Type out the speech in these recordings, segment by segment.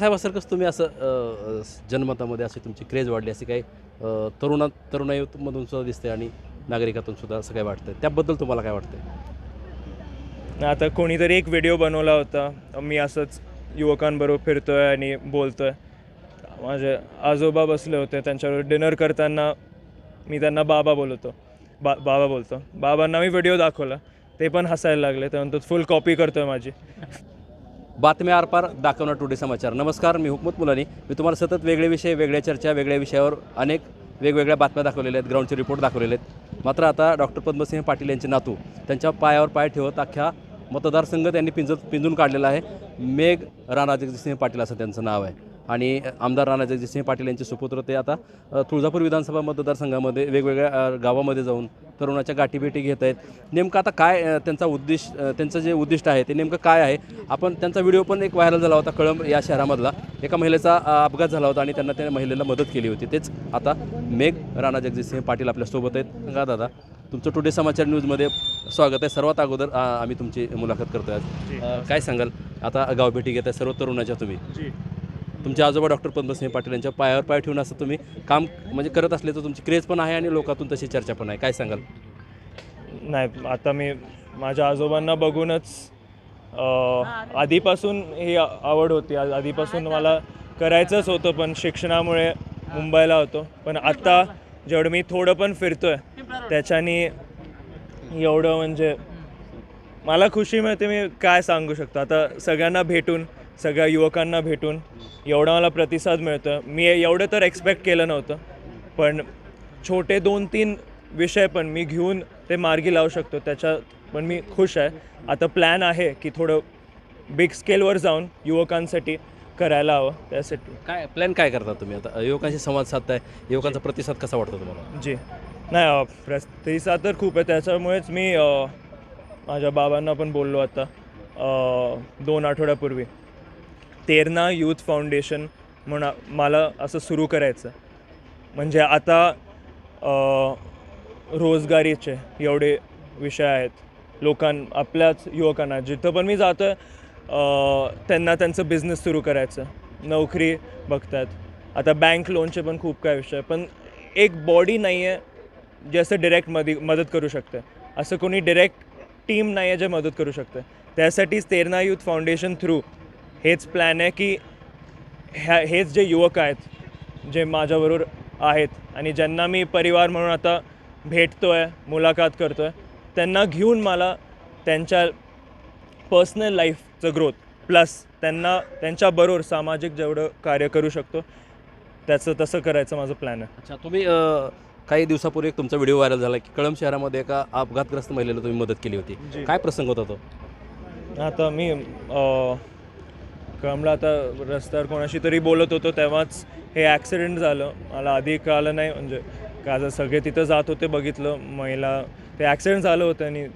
साहेबासारखंच तुम्ही असं जनमतामध्ये अशी तुमची क्रेज वाढली असे काही तरुणा तरुणाईमधून सुद्धा दिसते आणि नागरिकातून सुद्धा असं काय वाटतं त्याबद्दल तुम्हाला काय वाटतं आता कोणीतरी एक व्हिडिओ बनवला होता. मी असंच युवकांबरोबर फिरतोय आणि बोलतोय. माझे आजोबा बसले होते. त्यांच्यावर डिनर करताना मी त्यांना बाबा बोलवतो. बा बाबा बोलतो. बाबांना मी व्हिडिओ दाखवला. ते पण हसायला लागले. त्यानंतर फुल कॉपी करतोय माझी. बातम्या आरपार दाखवणार टुडे समाचार. नमस्कार मी हुकमत मुलानी. मी तुम्हाला सतत वेगळे विषय वेगळ्या चर्चा वेगळ्या विषयावर अनेक वेगवेगळ्या बातम्या दाखवलेल्या आहेत ग्राउंडचे रिपोर्ट दाखवलेले आहेत. मात्र आता डॉक्टर पद्मसिंह पाटील यांचे नातू त्यांच्या पायावर पाय ठेवत अख्ख्या मतदारसंघ त्यांनी पिंजत पिंजून काढलेला आहे. मेघ राणाजगजितसिंह पाटील असं त्यांचं नाव आहे. आणि आमदार राणा जगजितसिंह पाटील यांचे सुपुत्र ते आता तुळजापूर विधानसभा मतदारसंघामध्ये वेगवेगळ्या गावामध्ये जाऊन तरुणाच्या गाठीभेटी घेत आहेत. नेमकं आता काय त्यांचा उद्देश त्यांचं जे उद्दिष्ट आहे ते नेमकं काय आहे? आपण त्यांचा व्हिडिओ पण एक व्हायरल झाला होता कळंब या शहरामधला. एका महिलेचा अपघात झाला होता आणि त्यांना त्या महिलेला मदत केली होती. तेच आता मेघ राणा जगजितसिंह पाटील आपल्यासोबत आहेत. सांगा दादा तुमचं टुडे समाचार न्यूजमध्ये स्वागत आहे. सर्वात अगोदर आम्ही तुमची मुलाखत करतोय आज. काय सांगाल? आता गावभेटी घेत आहे सर्व तरुणाच्या तुम्ही. जी. तुमचे आजोबा डॉक्टर पद्मसिंह पाटील यांच्या पायावर पाय ठेवून असं तुम्ही काम म्हणजे करत असले तर तुमची क्रेज पण आहे आणि लोकातून तशी चर्चा पण आहे. काय सांगाल? नाही आता मी माझ्या आजोबांना बघूनच आधीपासून ही आ- आवड होती. आ- आधीपासून मला करायचंच होतं पण शिक्षणामुळे मुंबईला होतो. पण आत्ता जेवढं मी थोडं पण फिरतोय त्याच्यानी एवढं म्हणजे मला खुशी मिळते. मी काय सांगू शकतो? आता सगळ्यांना भेटून सगळ्या युवकांना भेटून. एवढा मला प्रतिसाद मिळतो मी एवढं तर एक्सपेक्ट केलं नव्हतं. पण छोटे दोन तीन विषय पण मी घेऊन ते मार्गी लावू शकतो. त्याच्यात पण मी खुश आहे. आता प्लॅन आहे की थोडं बिग स्केलवर जाऊन युवकांसाठी करायला हवं त्यासाठी. काय प्लॅन काय करता तुम्ही? आता युवकांशी संवाद साधताय. युवकांचा प्रतिसाद कसा वाटतो तुम्हाला? जी. नाही प्रतिसाद तर खूप आहे. त्याच्यामुळेच मी माझ्या बाबांना पण बोललो आता दोन आठवड्यापूर्वी. तेरणा यूथ फाउंडेशन म्हणा मला असं सुरू करायचं. म्हणजे आता रोजगारीचे एवढे विषय आहेत. लोकां आपल्याच युवकांना जिथं पण मी जातो आहे त्यांना त्यांचं बिझनेस सुरू करायचं. नोकरी बघतात. आता बँक लोनचे पण खूप काय विषय आहे. पण एक बॉडी नाही आहे जे असं डिरेक्ट मदी मदत करू शकते. असं कोणी डिरेक्ट टीम नाही आहे जे मदत करू शकते. त्यासाठीच तेरणा यूथ फाउंडेशन थ्रू हेच प्लॅन आहे की ह्या हेच जे युवक आहेत जे माझ्याबरोबर आहेत आणि ज्यांना मी परिवार म्हणून आता भेटतो आहे मुलाखत करतो आहे त्यांना घेऊन मला त्यांच्या पर्सनल लाईफचं ग्रोथ प्लस त्यांना त्यांच्याबरोबर सामाजिक जेवढं कार्य करू शकतो त्याचं तसं करायचं माझं प्लॅन आहे. अच्छा तुम्ही काही दिवसापूर्वी एक तुमचा व्हिडिओ व्हायरल झाला की कळंब शहरामध्ये एका अपघातग्रस्त महिलेला तुम्ही मदत केली होती. काय प्रसंग होता तो? आता मी कळमला आता रस्त्यावर कोणाशी तरी बोलत होतो तेव्हाच हे ॲक्सिडेंट झालं. मला आधी कळालं नाही म्हणजे का जर सगळे तिथं जात होते बघितलं महिला ते ॲक्सिडेंट झालं होतं आणि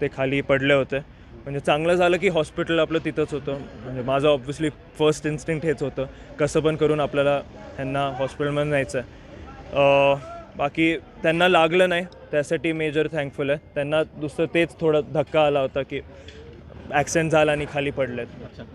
ते खाली पडले होते. म्हणजे चांगलं झालं की हॉस्पिटल आपलं तिथंच होतं. म्हणजे माझं ऑब्व्हियसली फर्स्ट इन्स्टिंक्ट हेच होतं. कसं पण करून आपल्याला ह्यांना हॉस्पिटलमध्ये न्यायचं आहे बाकी त्यांना लागलं नाही. त्यासाठी मेजर थँकफुल आहे. त्यांना दुसरं तेच थोडं धक्का आला होता की ॲक्सिडेंट झाला आणि खाली पडलेत.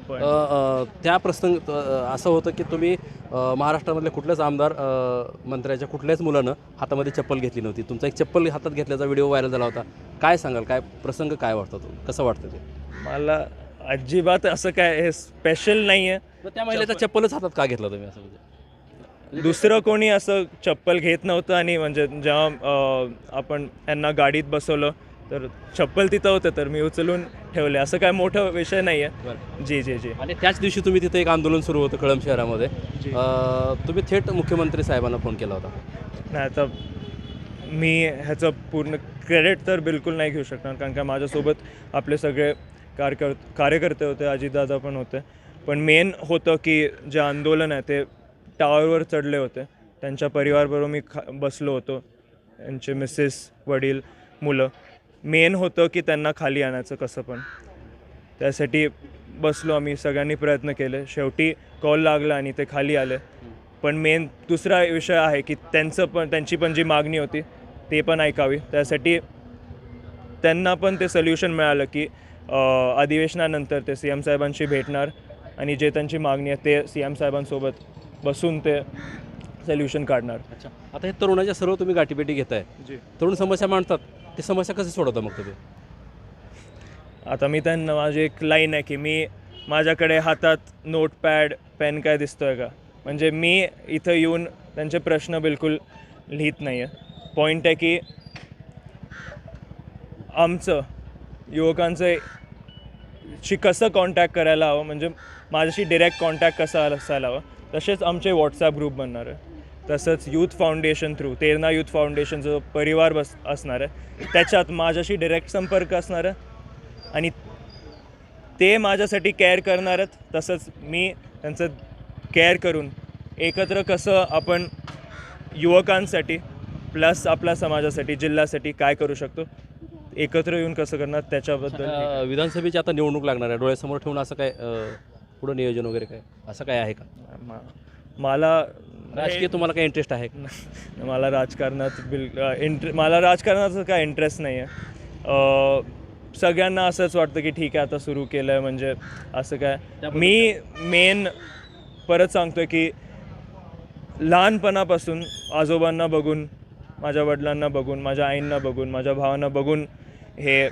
पण अ, त्या प्रसंग असं होतं की तुम्ही अ, महाराष्ट्रामधल्या कुठल्याच आमदार अ, मंत्र्याच्या कुठल्याच मुलानं हातामध्ये चप्पल घेतली नव्हती. तुमचा एक चप्पल हातात घेतल्याचा व्हिडिओ व्हायरल झाला होता. काय सांगाल? काय प्रसंग काय वाटतं तो? कसं वाटतं ते? मला अजिबात असं काय हे स्पेशल नाही आहे तर त्या महिलेचा चप्पलच हातात का घेतला तुम्ही असं म्हणजे दुसरं कोणी असं चप्पल घेत नव्हतं आणि म्हणजे जेव्हा अं, आपण यांना गाडीत बसवलं तर चप्पल तिथं होतं तर मी उचलून ठेवले. असं काय मोठा विषय नाही आहे जी जी जी. आणि त्याच दिवशी तुम्ही तिथे एक आंदोलन सुरू होतं कळंब शहरामध्ये. अ, तुम्ही थेट मुख्यमंत्री साहेबांना फोन केला होता. नाही आता मी ह्याचं पूर्ण क्रेडिट तर बिलकुल नाही घेऊ शकणार कारण का माझ्यासोबत आपले सगळे कार्यकर कार्यकर्ते होते अजितदादा पण होते. पण मेन होतं की जे आंदोलन आहे ते टावरवर चढले होते. त्यांच्या परिवारबरोबर मी खा बसलो होतो. त्यांचे मिसेस वडील मुलं. मेन होतं की त्यांना खाली आणायचं कसं पण. त्यासाठी बसलो आम्ही सगळ्यांनी प्रयत्न केले. शेवटी कॉल लागला आणि ते खाली आले. पण मेन दुसरा विषय आहे की त्यांचं पण त्यांची पण जी मागणी होती ते पण ऐकावी. त्यासाठी त्यांना पण ते सोल्युशन मिळालं की अधिवेशनानंतर ते सी एम साहेबांशी भेटणार आणि जे त्यांची मागणी आहे ते सी एम साहेबांसोबत बसून ते सोल्युशन काढणार. अच्छा. आता हे तरुणाच्या सर्व तुम्ही गाठीभेटी घेताय. जी. तरुण समस्या मांडतात. ते समस्या कसे सोडवता मग तुम्ही? आता मी त्यांना माझी एक लाईन आहे की मी माझ्याकडे हातात नोटपॅड पेन काय दिसतोय का? म्हणजे मी इथं येऊन त्यांचे प्रश्न बिलकुल लिहित नाही आहे पॉईंट आहे की आमचं युवकांचं शी कसं कॉन्टॅक्ट करायला हवं? म्हणजे माझ्याशी डिरेक्ट कॉन्टॅक्ट कसा असायला हवं? तसेच आमचे व्हॉट्सॲप ग्रुप बनणार आहे. तसंच youth foundation through Terna youth फाउंडेशनचं परिवार बस असणार आहे त्याच्यात माझ्याशी डिरेक्ट संपर्क असणार आहे. आणि ते माझ्यासाठी केअर करणार आहेत तसंच मी त्यांचं केअर करून एकत्र कसं आपण युवकांसाठी प्लस आपल्या समाजासाठी जिल्ह्यासाठी काय करू शकतो एकत्र येऊन कसं करणार त्याच्याबद्दल विधानसभेची आता निवडणूक लागणार आहे डोळ्यासमोर ठेवून असं काय पुढं नियोजन वगैरे काय असं काय आहे का? मला राजकीय तुम्हाला काय इंटरेस्ट आहे? मला राजकारणात बिल इंटर मला राजकारणाचं काय इंटरेस्ट नाही आहे. सगळ्यांना असंच वाटतं की ठीक आहे आता सुरू केलं आहे म्हणजे असं काय. मी मेन परत सांगतो की लहानपणापासून आजोबांना बघून माझ्या वडिलांना बघून माझ्या आईंना बघून माझ्या भावांना बघून हे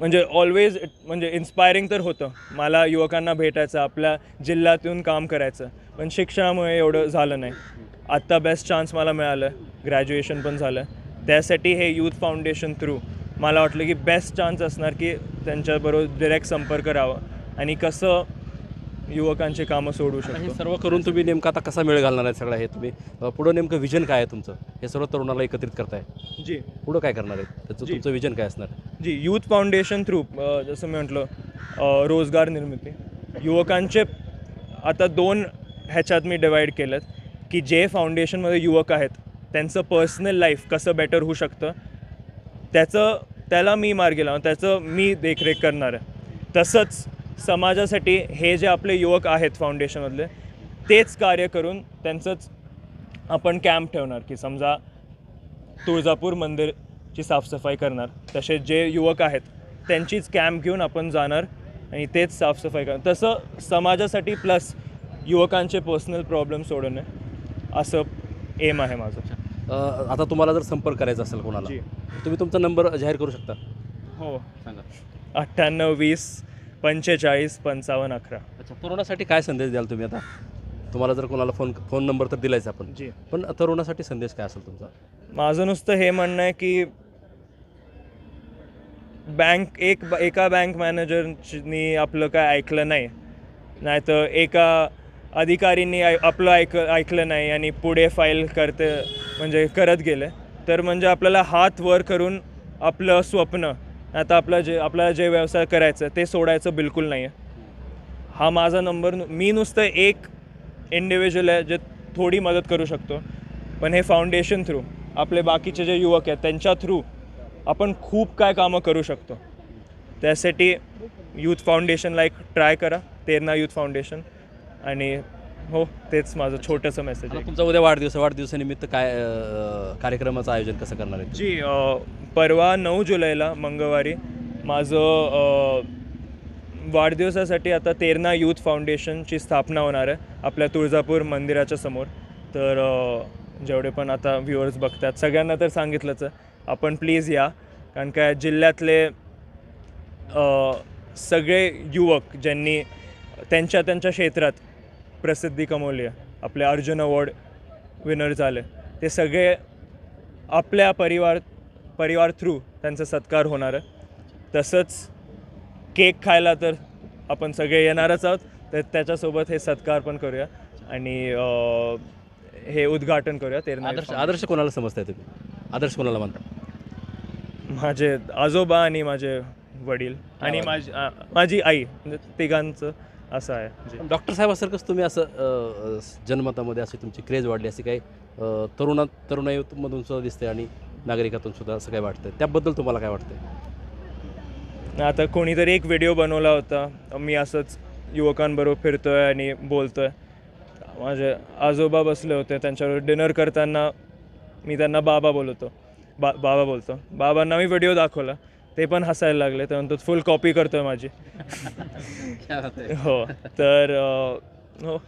म्हणजे ऑलवेज म्हणजे इन्स्पायरिंग तर होतं. मला युवकांना भेटायचं आपल्या जिल्ह्यातून काम करायचं. पण शिक्षणामुळे एवढं झालं नाही. आत्ता बेस्ट चान्स मला मिळालं. ग्रॅज्युएशन पण झालं. त्यासाठी हे यूथ फाउंडेशन थ्रू मला वाटलं की बेस्ट चान्स असणार की त्यांच्याबरोबर डिरेक्ट संपर्क राहावा. आणि कसं युवकांचे कामं सोडू हे शकतो. सर्व करून तुम्ही नेमकं आता कसा मेळ घालणार आहे सगळं हे तुम्ही? पुढं नेमकं विजन काय आहे तुमचं? हे सर्व तरुणाला एकत्रित करताय. जी. पुढं काय करणार आहे? त्याचं. तुमचं विजन काय असणार? जी यूथ फाउंडेशन थ्रू जसं मी म्हटलं रोजगार निर्मिती. युवकांचे आता दोन ह्याच्यात मी डिवाईड केलं की जे फाउंडेशनमध्ये युवक आहेत त्यांचं पर्सनल लाईफ कसं बेटर होऊ शकतं त्याचं त्याला मी मार्गी लावून त्याचं मी देखरेख करणार आहे. तसंच समाजासाठी हे जे आपले युवक आहेत फाउंडेशनमधले तेच कार्य करून त्यांचंच आपण कॅम्प ठेवणार की समजा तुळजापूर मंदिर मंदिरची साफसफाई करणार. तसे जे युवक आहेत त्यांचीच कॅम्प घेऊन आपण जाणार आणि तेच साफसफाई करणार. तसं समाजासाठी प्लस युवकांचे पर्सनल प्रॉब्लेम सोडवणे असं एम आहे माझं. अ, आता तुम्हाला जर संपर्क करायचा असेल कोणाला जी. तुम्ही तुमचा नंबर जाहीर करू शकता? हो. सांगा. अठ्ठ्याण्णव वीस पंचेचाळीस पंचावन्न अकरा. अच्छा तरुणासाठी काय संदेश द्याल तुम्ही आता? तुम्हाला जर कोणाला फोन फोन नंबर तर दिलायच आपण. जी. पण तरुणासाठी संदेश काय असेल तुमचा? माझं नुसतं हे म्हणणं आहे की बँक एक एका बँक मॅनेजरनी आपलं काय ऐकलं नाही. नाहीतर एका अधिकारींनी ऐ- आपलं ऐक ऐकलं नाही आणि पुढे फाईल करते म्हणजे करत गेले. तर म्हणजे आपल्याला हात वर करून आपलं स्वप्न आता आपलं जे आपल्याला जे व्यवसाय करायचं ते सोडायचं बिलकुल नाही आहे हा माझा नंबर नु- मी नुसतं एक इंडिव्हिज्युअल आहे जे थोडी मदत करू शकतो. पण हे फाउंडेशन थ्रू आपले बाकीचे जे युवक आहेत त्यांच्या थ्रू आपण खूप काय कामं करू शकतो. त्यासाठी यूथ फाउंडेशनला एक ट्राय करा तेरणा यूथ फाउंडेशन आणि हो तेच माझं छोटंसं मेसेज आहे. तुमचा उद्या वाढदिवस. वाढदिवसानिमित्त काय कार्यक्रमाचं आयोजन कसं करणार आहे? जी परवा नऊ जुलैला मंगळवारी माझं वाढदिवसासाठी आता तेरणा यूथ फाउंडेशनची स्थापना होणार आहे आपल्या तुळजापूर मंदिराच्या समोर. तर जेवढे पण आता व्ह्युअर्स बघतात सगळ्यांना तर सांगितलंच आहे. आपण प्लीज या. कारण काय जिल्ह्यातले सगळे युवक ज्यांनी त्यांच्या त्यांच्या क्षेत्रात प्रसिद्धी कमवली आहे. आपले अर्जुन अवॉर्ड विनर झाले. ते सगळे आपल्या परिवार परिवार थ्रू त्यांचा सत्कार होणार आहे. तसंच केक खायला तर आपण सगळे येणारच आहोत. तर त्याच्यासोबत हे सत्कार पण करूया. आणि हे उद्घाटन करूया. तेरणा आदर्श आदर्श कोणाला समजताय तुम्ही? आदर्श कोणाला म्हणता माझे आजोबा आणि माझे वडील आणि माझी माझी आई म्हणजे तिघांचं असं आहे. जे डॉक्टर साहेबासारखंच तुम्ही असं जनमतामध्ये अशी तुमची क्रेज वाढली अशी काही अ, तरुणात तरुणाईमधून सुद्धा दिसते आणि नागरिकातून सुद्धा असं काय वाटतं त्याबद्दल तुम्हाला काय वाटतं आता कोणीतरी एक व्हिडिओ बनवला होता. मी असंच युवकांबरोबर फिरतोय आणि बोलतोय. माझे आजोबा बसले होते त्यांच्याबरोबर डिनर करताना मी त्यांना बाबा बोलवतो. बा बाबा बोलतो. बाबांना मी व्हिडिओ दाखवला. ते पण हसायला लागले. तर म्हणतो फुल कॉपी करतोय माझी. हो. तर हो.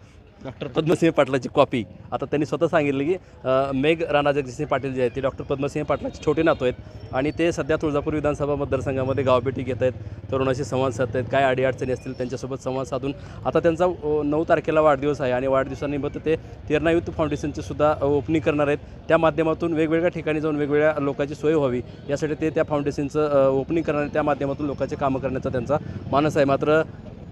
डॉक्टर पद्मसिंह पाटलाची कॉपी आता त्यांनी स्वतः सांगितलं की मेघ राणा जगजितसिंह पाटील जे आहेत ते डॉक्टर पद्मसिंह पाटलाचे छोटे नातू आहेत. आणि ते सध्या तुळजापूर विधानसभा मतदारसंघामध्ये गावभेटी घेत आहेत. तरुणाशी संवाद साधत आहेत. काय अडीअडचणी असतील त्यांच्यासोबत संवाद साधून. आता त्यांचा नऊ तारखेला वाढदिवस आहे आणि वाढदिवसानिमित्त ते तेरणा युथ सुद्धा ओपनिंग करणार आहेत. त्या माध्यमातून वेगवेगळ्या ठिकाणी जाऊन वेगवेगळ्या लोकांची सोय व्हावी. यासाठी ते त्या फाउंडेशनचं ओपनिंग करणार त्या माध्यमातून लोकांचे कामं करण्याचा त्यांचा मानस आहे. मात्र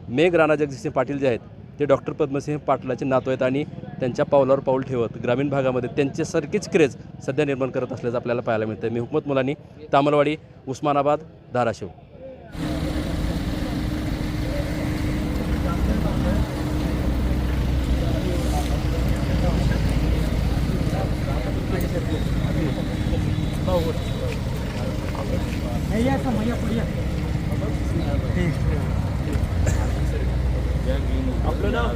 मेघ राणा जगजितसिंह पाटील जे आहेत ते डॉक्टर पद्मसिंह पाटलाचे नातो आहेत आणि त्यांच्या पावलावर पाऊल ठेवत ग्रामीण भागामध्ये त्यांच्यासारखीच क्रेज सध्या निर्माण करत असल्याचं आपल्याला पाहायला मिळतं मी हुकमत मुलांनी तामलवाडी उस्मानाबाद धाराशिव. आपलं नाव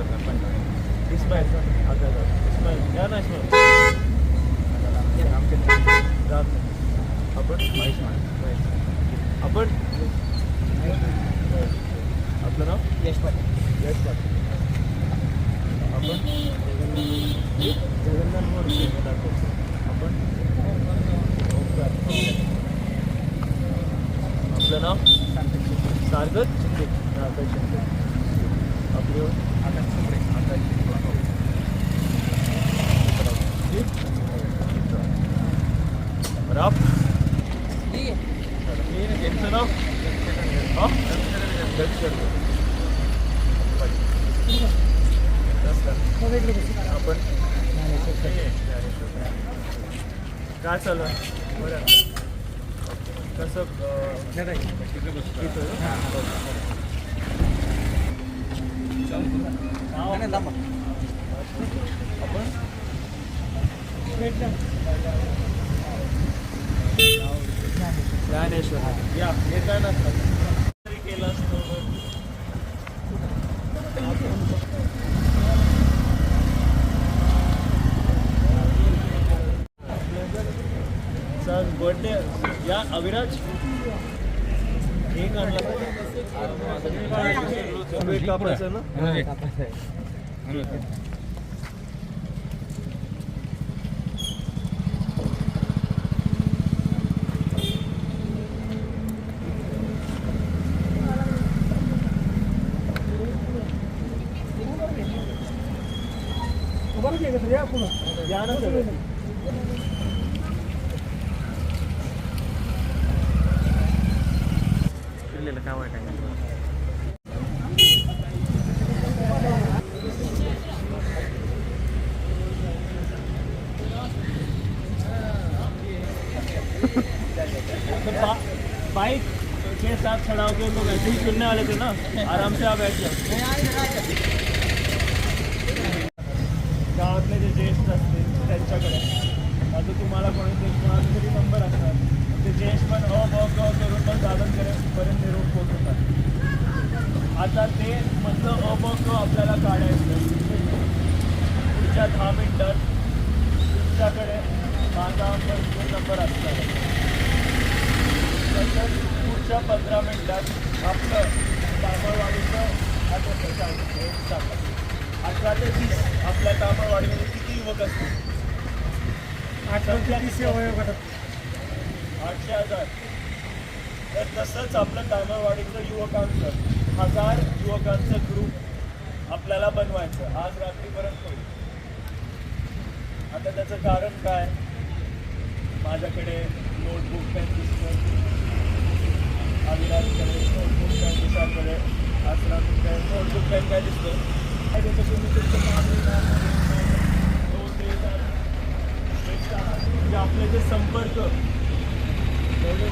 इस्माईल इस्माईल या ना इस्माईल. आपण आपण आपलं नाव यश पाटील यश पाटील आपण जगन्नाथ मोरे आपण. आपलं नाव सारगत शिंदे सारगत शिंदे आपलं आकाश शिंदे आकाश राप यांचं नाव आपण काय चालू आहे? बरं कसं नाही इथं? ज्ञानेश्वर या हे केलं बर्थडे या अविराज. हे आणला वेट कापायचं ना या ना सर काय तुम सुनने वाले थे ना? आराम से आप बैठ जाओ। गावातले जे ज्येष्ठ असतील त्यांच्याकडे. आता तुम्हाला कोणीतरी कोणाचा तरी नंबर असणार. ते ज्येष्ठ पण अ ब ग करून पण दादनकरेपर्यंत निरोप पोहोचवतात. आता ते मधलं अ ब ग आपल्याला काढायचं. पुढच्या दहा मिनिटात तुमच्याकडे माझा नंबर असणार तसंच पुढच्या पंधरा मिनिटात आपलं तामळवाडीचं अठरा ते तीस आपल्या तामळवाडीमध्ये किती युवक असतील? अठरा ते तीस आठशे हजार. तर तसंच आपलं तामळवाडीचं युवकांचं हजार युवकांचं ग्रुप आपल्याला बनवायचं. आज रात्रीपर्यंत होईल. आता त्याचं कारण काय? माझ्याकडे नोटबुक पेन पुस्तक अविराजकडे नोटबुक पेन नोटबुक काय दिसतं काय तुम्ही तुमचं म्हणजे आपले जे संपर्क एवढे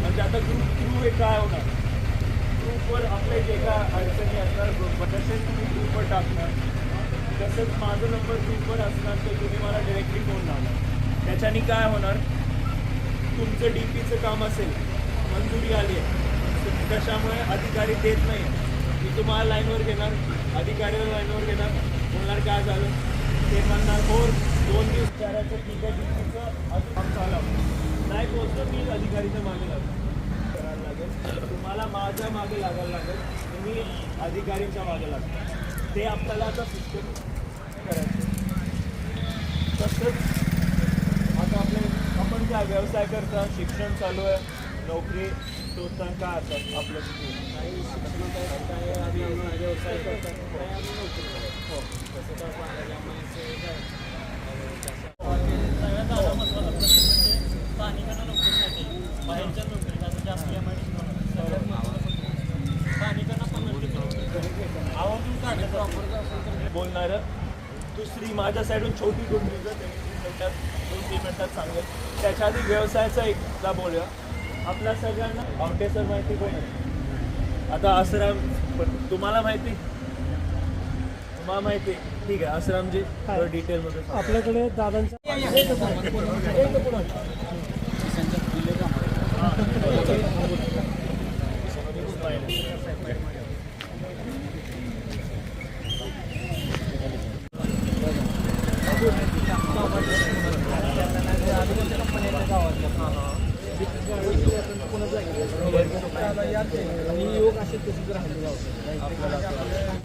म्हणजे आता ग्रुप थ्रू एक काय होणार ग्रुपवर आपले जे काय अडचणी असणार ग्रुपवर तसेच तुम्ही ग्रुपवर टाकणार तसंच माझा नंबर ग्रुपवर असणार तर तुम्ही मला डिरेक्टली फोन लावणार त्याच्याने काय होणार तुमचं डी पीचं काम असेल मंजुरी आली आहे. कशामुळे अधिकारी देत नाही? मी तुम्हाला लाईनवर घेणार. अधिकारीवर लाईनवर घेणार. बोलणार काय झालं? ते म्हणणार फोर दोन दिवस चाराचं ठीक आहे अजून नाही पोहोचलो मी अधिकारीच्या मागे लागतो करायला लागेल. तुम्हाला माझ्या मागे लागायला लागेल. तुम्ही अधिकारीच्या मागे लागतो. ते आपल्याला आता सिस्टम करायचं. तसंच आता आपले आपण काय व्यवसाय करता शिक्षण चालू आहे. नोकरी शोधता का असतात आपलं तिथे व्यवसाय करतात हो तसं तर सगळ्यात आला महत्त्वाचा प्रश्न म्हणजे स्थानिकांना नोकरीसाठी बाहेरच्या नोकरी आता जास्त एम स्थानिकांना पन्नास टक्के बोलणार दुसरी माझ्या साईडून छोटी गोष्ट ते मिनिटात दोन तीन मिनटात सांगेल. त्याच्या आधी व्यवसायाचा एकदा बोलूया. आपल्या सगळ्यांना आवटे सर माहिती कोण आहे. आता आसराम पण तुम्हाला माहिती? तुम्हाला माहिती? ठीक आहे आसरामजी डिटेलमध्ये सांगा. आपल्याकडे दादांचा आणि योग असे तसेच राहिले